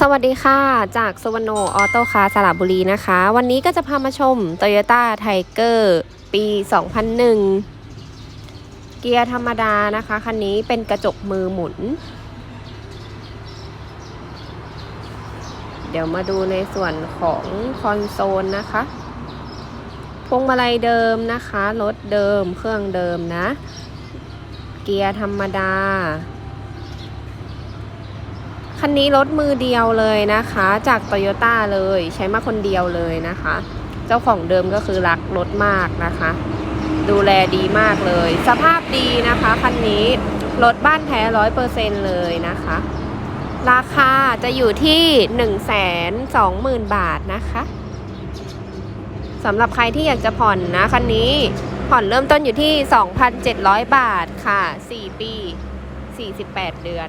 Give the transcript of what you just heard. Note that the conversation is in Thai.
สวัสดีค่ะ จากสวรรณออโต้คาสระบุรีนะคะ วันนี้ก็จะพามาชม Toyota Tiger ปี 2001 เกียร์ธรรมดานะคะ คันนี้เป็นกระจกมือหมุน เดี๋ยวมาดูในส่วนของคอนโซลนะคะพวงมาลัยเดิมนะคะ รถเดิมเครื่องเดิมนะ เกียร์ธรรมดา คันนี้รถมือเดียวเลยนะคะ จากโตโยต้าเลยใช้มาคนเดียวเลยนะคะ เจ้าของเดิมก็คือรักรถมากนะคะ ดูแลดีมากเลย สภาพดีนะคะคันนี้รถบ้านแท้ร้อยเปอร์เซ็นเลยนะคะ ราคาจะอยู่ที่1นึ่งแสนสองหมื่นบาทนะคะสำหรับใครที่อยากจะผ่อนนะคันนี้ผ่อนเริ่มต้นอยู่ที่ 2,700 บาทค่ะ 4 ปี 48 เดือน